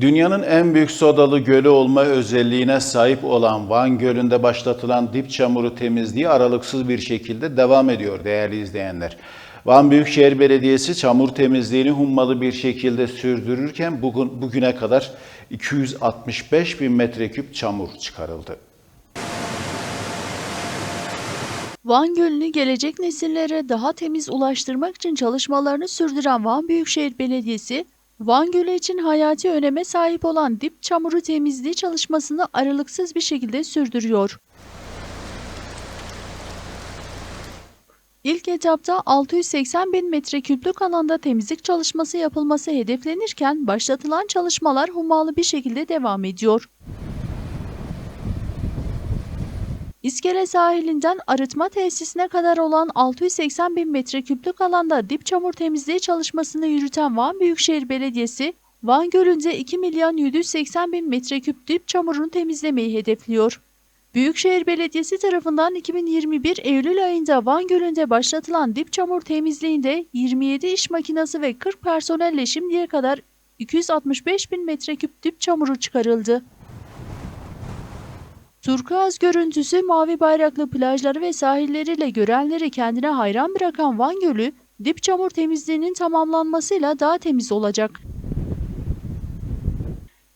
Dünyanın en büyük sodalı gölü olma özelliğine sahip olan Van Gölü'nde başlatılan dip çamuru temizliği aralıksız bir şekilde devam ediyor değerli izleyenler. Van Büyükşehir Belediyesi çamur temizliğini hummalı bir şekilde sürdürürken bugün, bugüne kadar 265 bin metreküp çamur çıkarıldı. Van Gölü'nü gelecek nesillere daha temiz ulaştırmak için çalışmalarını sürdüren Van Büyükşehir Belediyesi, Van Gölü için hayati öneme sahip olan dip çamuru temizliği çalışmasını aralıksız bir şekilde sürdürüyor. İlk etapta 680 bin metreküplük alanda temizlik çalışması yapılması hedeflenirken başlatılan çalışmalar hummalı bir şekilde devam ediyor. İskele sahilinden arıtma tesisine kadar olan 680 bin metreküplük alanda dip çamur temizliği çalışmasını yürüten Van Büyükşehir Belediyesi, Van Gölü'nde 2 milyon 780 bin metreküp dip çamurunu temizlemeyi hedefliyor. Büyükşehir Belediyesi tarafından 2021 Eylül ayında Van Gölü'nde başlatılan dip çamur temizliğinde 27 iş makinesi ve 40 personelle şimdiye kadar 265 bin metreküp dip çamuru çıkarıldı. Turkuaz görüntüsü mavi bayraklı plajları ve sahilleriyle görenleri kendine hayran bırakan Van Gölü, dip çamur temizliğinin tamamlanmasıyla daha temiz olacak.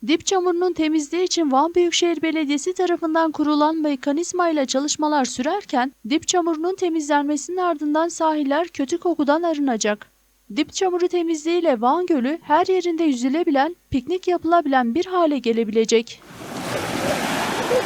Dip çamurunun temizliği için Van Büyükşehir Belediyesi tarafından kurulan mekanizmayla çalışmalar sürerken, dip çamurunun temizlenmesinin ardından sahiller kötü kokudan arınacak. Dip çamuru temizliğiyle Van Gölü her yerinde yüzülebilen, piknik yapılabilen bir hale gelebilecek.